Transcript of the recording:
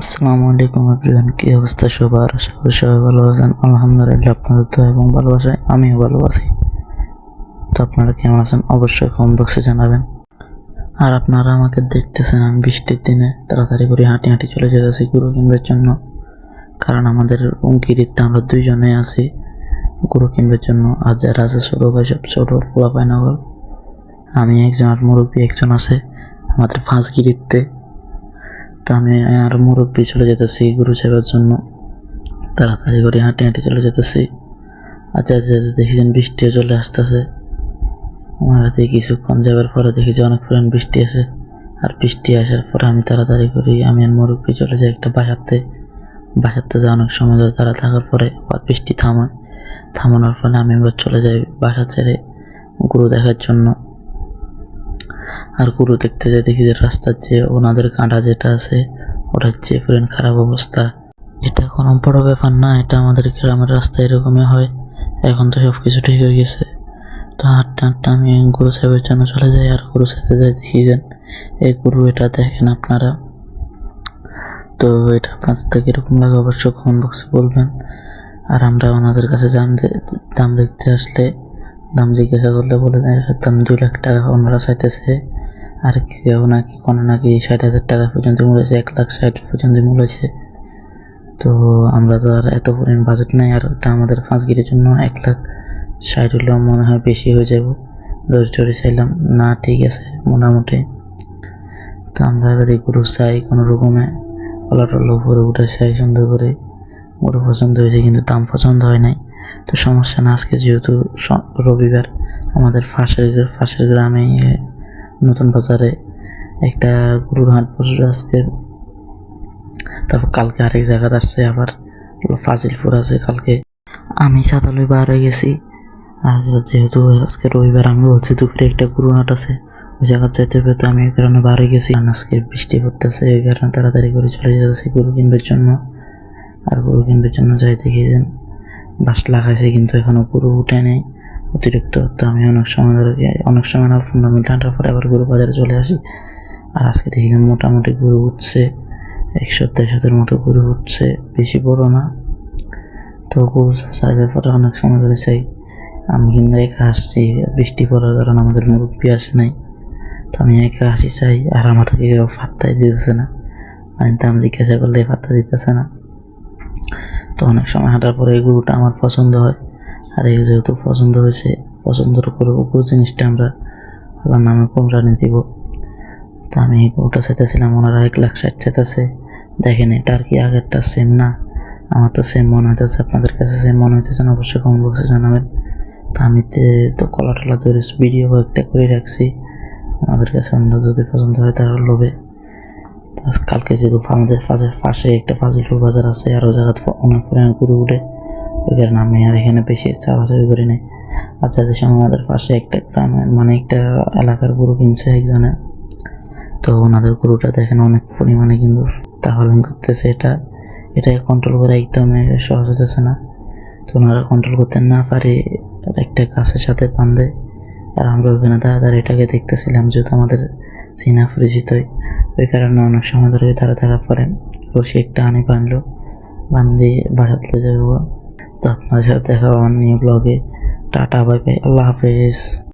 আসসালামু আলাইকুম এভরিওয়ান কি অবস্থা সবার? আশা করি সবাই ভালো আছেন। আলহামদুলিল্লাহ, আপনাদের দোয়া এবং ভালোবাসায় আমিও ভালো আছি। তো আপনারা কেমন আছেন? অবশ্যই কমেন্ট বক্সে জানাবেন। আর আপনারা আমাকে দেখতেছেন আমি বৃষ্টির দিনে, তাড়াতাড়ি করে হাঁটি হাঁটি চলে যেতেছি গুরু কিনবার জন্য। কারণ আমাদের গিরিতে আমরা দুইজনে আছি। গুরু কিনবার জন্য আর যারা আছে ছোটো ভাই, সব ছোটো পোলা পায়নগর আমি একজন আর মুরব্বী একজন আছে, আমাদের ফাঁস গিরিতে তো আমি আর মুরব্বী চলে যেতেছি, গুরু সেবার জন্য। তাড়াতাড়ি করে হাঁটি হাঁটি চলে যেতেছি। আর যেতে দেখি যেন বৃষ্টিও চলে আসতেছে। আমার হাতে কিছুক্ষণ যাবার পরে দেখি যে অনেক পরিমাণ বৃষ্টি আছে। আর বৃষ্টি আসার পরে আমি তাড়াতাড়ি করি, আমি আর মুরব্বী চলে যাই একটা বাসাতে। বাসাতে যা অনেক সময় ধরে তারা থাকার পরে আবার বৃষ্টি থামায়। থামানোর ফলে আমি এবার চলে যাই বাসা ছেড়ে গুরু দেখার জন্য। আর গুরু দেখতে যাই দেখি যে রাস্তার যে ওনাদের কাঁটা যেটা আছে, ওটার যে পুরেন খারাপ অবস্থা। এটা কোনো বড় ব্যাপার না, এটা আমাদের গ্রামের রাস্তা এরকমই হয়। এখন তো সব কিছু ঠিক হয়ে গেছে। তো হাঁটতে হাঁটতে আমি গুরু সাহেবের জন্য চলে যাই আর গুরু সাহেবে যাই, দেখি যান। এই গুরু, এটা দেখেন আপনারা। তো এটা আপনাদের থেকে এরকম লাগে অবশ্যই কমেন্ট বক্সে বলবেন। আর আমরা ওনাদের কাছে দাম দে- দাম দেখতে আসলে, দাম জিজ্ঞাসা করলে বলে দেন এটার দাম দুই লাখ টাকা ওনারা চাইতেছে। আর কেউ নাকি কোনো নাকি ষাট হাজার টাকা পর্যন্ত মূল হয়েছে এক লাখ ষাট পর্যন্ত মূল হয়েছে। তো আমরা তো আর এত পরিমাণ বাজেট নাই, আর ওটা আমাদের পাঁচ গিরির জন্য এক লাখ ষাট হলেও মনে হয় বেশি হয়ে যাব। দড়ি টড়ি চাইলাম, না, ঠিক আছে, মোটামুটি। তো আমরা এবার গরু চাই কোনো রকমে কলা টলা উপরে উঠে চাই সুন্দর করে। গরু পছন্দ হয়েছে কিন্তু দাম পছন্দ হয় নাই। তো সমস্যা না, আজকে যেহেতু রবিবার, আমাদের পাশের পাশের গ্রামে নতুন বাজারে একটা গরুর হাট বসে আজকে। তারপর কালকে আরেক জায়গাতে আসছে, আবার ফাজিলপুর আছে কালকে। আমি সাতালই বাইরে গেছি, আর যেহেতু আজকে রবিবার, আমি বলছি দুপুরে একটা গরু হাট আছে, ওই জায়গা হবে তো আমি ওই কারণে বাইরে গেছি। কারণ আজকে বৃষ্টি পড়তেছে ওই কারণে তাড়াতাড়ি করে চলে যেতেছি গরু কিনবার জন্য। আর গরু কিনবার জন্য যাইতে গিয়েছেন বাস লাগাইছে, কিন্তু এখনও গরু উঠে নেই। অতিরিক্ত। তো আমি অনেক সময় ধরে অনেক সময় না পনেরো মিনিট হাঁটার পরে আবার গরু বাজারে চলে আসি। আর আজকে দেখি যে মোটামুটি গরু উঠছে। একশো দেড়শোদের মতো গরু উঠছে, বেশি বড় না। তো গরু চাইবার পরে অনেক সময় ধরে চাই। আমি কিন্তু একা আসছি, বৃষ্টি পড়ার কারণে আমাদের মুরব্বী আসে নাই। তো আমি একা আসি চাই, আর আমাকে কেউ ফাত্তাই দিতেছে না। মানে দাম জিজ্ঞাসা করলে ফাত্তা দিতেছে না। তো অনেক সময় হাঁটার পরে এই গরুটা আমার পছন্দ হয়। আর এই যেহেতু পছন্দ হয়েছে, পছন্দের উপরে উপর জিনিসটা আমরা আল্লাহর নামে কোমরানি দিব। তো আমি ওটা চাইতেছিলাম, ওনারা এক লাখ ষাট চাইতেছে। দেখেন, এটা আর কি আগেরটা সেম না। আমার তো সেম মনে হইতেছে, আপনাদের কাছে সেম মনে হইতেছে না, অবশ্যই কমেন্ট বক্সে জানাবেন। তো আমি তে- কলা টলা ধরে ভিডিও কয়েকটা করে রাখছি। আমাদের কাছে আমরা যদি পছন্দ হয় তারা লোভে। কালকে যেহেতু আমাদের পাশে একটা ফাজিলপুর বাজার আছে আরও জায়গাতে অনেক পরিমাণে ঘুরে উঠে ওই কারণে আমি আর এখানে বেশি চাপাচাপি করি নাই। আর যাদের সময় আমাদের পাশে একটা গ্রামের মানে একটা এলাকার গরু কিনছে একজনে। তো ওনাদের গরুটা দেখেন অনেক পরিমাণে কিন্তু তাহলিং করতেছে। এটা এটাকে কন্ট্রোল করা একদম সহজ হতেছে না। তো ওনারা কন্ট্রোল করতে না পারে, একটা গাছের সাথে বাঁধে। আর আমরা ওখানে তাড়াতাড়ি এটাকে দেখতেছিলাম যেহেতু আমাদের চীনা পরিচিতই। ওই কারণে অনেক সময় ধরে তারা থাকার পরে রশি একটা আনি বানলো বান্ধি বাসাতে যাব তো আপনাদের সাথে দেখা হবে নিউ ব্লগে টাটা বাই বাই আল্লাহ হাফেজ।